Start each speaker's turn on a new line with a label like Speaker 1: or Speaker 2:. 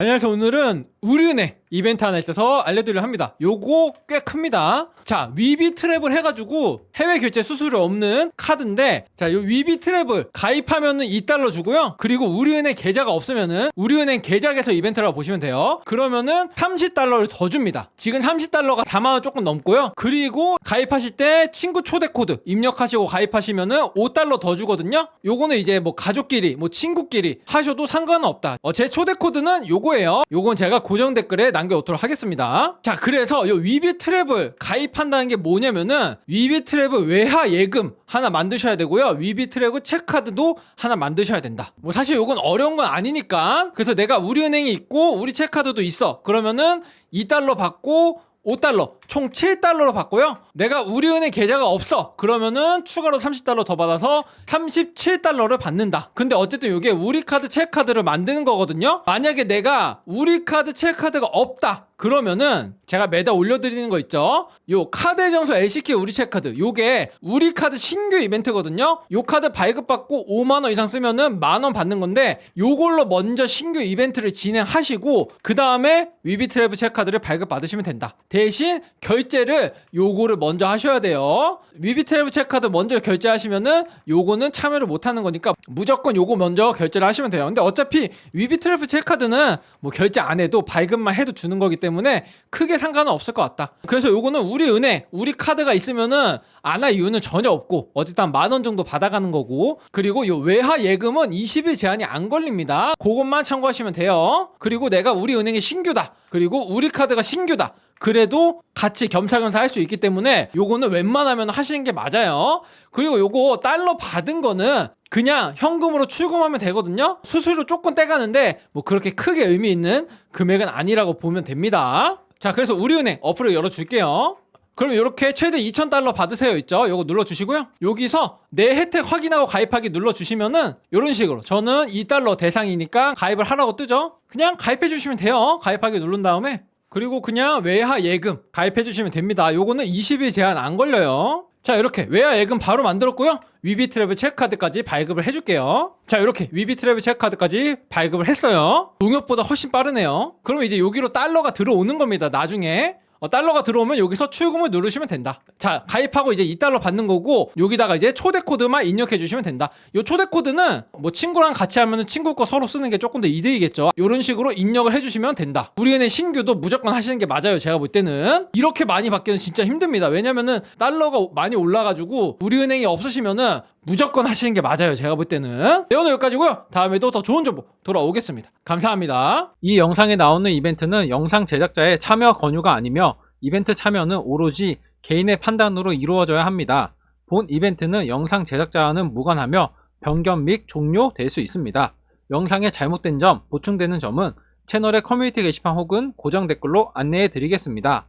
Speaker 1: 안녕하세요. 오늘은 우리은행 이벤트 하나 있어서 알려드리려 합니다. 요거 꽤 큽니다. 자, 위비 트랩을 해가지고 해외 결제 수수료 없는 카드인데, 자, 요 위비 트랩을 가입하면은 2달러 주고요. 그리고 우리은행 계좌가 없으면은 우리은행 계좌에서 이벤트라고 보시면 돼요. 그러면은 30달러를 더 줍니다. 지금 30달러가 4만원 조금 넘고요. 그리고 가입하실 때 친구 초대 코드 입력하시고 가입하시면은 5달러 더 주거든요. 요거는 이제 뭐 가족끼리, 뭐 친구끼리 하셔도 상관은 없다. 어, 제 초대 코드는 요거예요. 요건 제가 고정 댓글에 남겨놓도록 하겠습니다. 자, 그래서 요 위비 트랩을 가입한다는 게 뭐냐면은 위비 트랩을 외화 예금 하나 만드셔야 되고요. 위비 트랩 체크카드도 하나 만드셔야 된다. 뭐 사실 요건 어려운 건 아니니까. 그래서 내가 우리 은행이 있고 우리 체크카드도 있어. 그러면은 2달러 받고 5달러 총 7달러로 받고요. 내가 우리은행 계좌가 없어. 그러면은 추가로 30달러 더 받아서 37달러를 받는다. 근데 어쨌든 이게 우리 카드 체크 카드를 만드는 거거든요. 만약에 내가 우리 카드 체크 카드가 없다. 그러면은 제가 매달 올려드리는 거 있죠. 요 카드 정서 LCK 우리 체크카드 요게 우리 카드 신규 이벤트거든요. 요 카드 발급받고 5만 원 이상 쓰면은 만 원 받는 건데 요걸로 먼저 신규 이벤트를 진행하시고 그 다음에 위비 트래블 체크카드를 발급 받으시면 된다. 대신 결제를 요거를 먼저 하셔야 돼요. 위비 트래블 체크카드 먼저 결제하시면은 요거는 참여를 못 하는 거니까 무조건 요거 먼저 결제를 하시면 돼요. 근데 어차피 위비 트래블 체크카드는 뭐 결제 안 해도 발급만 해도 주는 거기 때문에 크게 상관은 없을 것 같다. 그래서 요거는 우리 은행, 우리 카드가 있으면은 안 할 이유는 전혀 없고 어쨌든 만 원 정도 받아가는 거고 그리고 요 외화 예금은 20일 제한이 안 걸립니다. 그것만 참고하시면 돼요. 그리고 내가 우리 은행이 신규다. 그리고 우리 카드가 신규다. 그래도 같이 겸사겸사 할 수 있기 때문에 요거는 웬만하면 하시는 게 맞아요. 그리고 요거 달러 받은 거는 그냥 현금으로 출금하면 되거든요. 수수료 조금 떼가는데 뭐 그렇게 크게 의미 있는 금액은 아니라고 보면 됩니다. 자, 그래서 우리은행 어플을 열어줄게요. 그럼 이렇게 최대 2,000달러 받으세요 있죠? 요거 눌러주시고요. 여기서 내 혜택 확인하고 가입하기 눌러주시면은 이런 식으로 저는 2달러 대상이니까 가입을 하라고 뜨죠? 그냥 가입해 주시면 돼요. 가입하기 누른 다음에 그리고 그냥 외화 예금 가입해 주시면 됩니다. 요거는 20일 제한 안 걸려요. 자 이렇게 외화 예금 바로 만들었고요. 위비 트래블 체크카드까지 발급을 해줄게요. 자 이렇게 위비 트래블 체크카드까지 발급을 했어요. 농협보다 훨씬 빠르네요. 그럼 이제 여기로 달러가 들어오는 겁니다. 나중에 어, 달러가 들어오면 여기서 출금을 누르시면 된다. 자, 가입하고 이제 2달러 받는 거고, 여기다가 이제 초대 코드만 입력해 주시면 된다. 요 초대 코드는 뭐 친구랑 같이 하면 친구 거 서로 쓰는 게 조금 더 이득이겠죠. 이런 식으로 입력을 해 주시면 된다. 우리은행 신규도 무조건 하시는 게 맞아요. 제가 볼 때는. 이렇게 많이 받기는 진짜 힘듭니다. 왜냐면은 달러가 많이 올라가지고, 우리은행이 없으시면은 무조건 하시는 게 맞아요. 제가 볼 때는. 네, 오늘 여기까지고요. 다음에도 더 좋은 정보 돌아오겠습니다. 감사합니다. 이 영상에 나오는 이벤트는 영상 제작자의 참여 권유가 아니며 이벤트 참여는 오로지 개인의 판단으로 이루어져야 합니다. 본 이벤트는 영상 제작자와는 무관하며 변경 및 종료될 수 있습니다. 영상에 잘못된 점, 보충되는 점은 채널의 커뮤니티 게시판 혹은 고정 댓글로 안내해 드리겠습니다.